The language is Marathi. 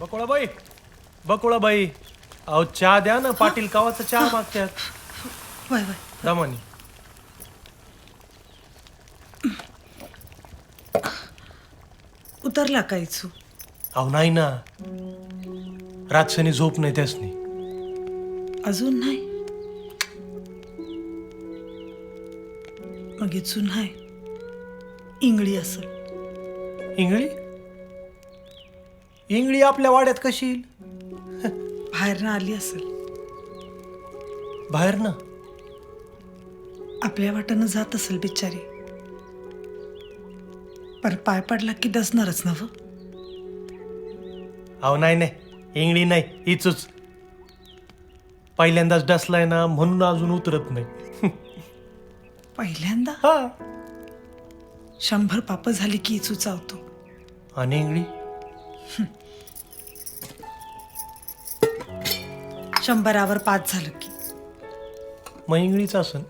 बकुळाबाई बकुळाबाई अहो चहा द्या ना पाटील कावाचा चहा मागतात वय वय दमानी उतरला का इचू? अहो नाही ना. रातसनी झोप नाही त्यासनी. अजून नाही? मग इचू नाही. इंगळी असल. इंगळी? इंगळी आपल्या वाड्यात कशी येईल? बाहेरनं आली असेल. बाहेर ना आपल्या वाटेनं जात असेल बिचारी. पर पाय पडला की डसणारच नव अहो नाही नाही. इंगळी नाही इचूच पहिल्यांदाच डसलाय ना म्हणून अजून उतरत नाही. पहिल्यांदा? हा. शंभर पाप झाली की इचू चावतो आणि इंगळी? शंभरावर पाच झालं की. मग असं असन.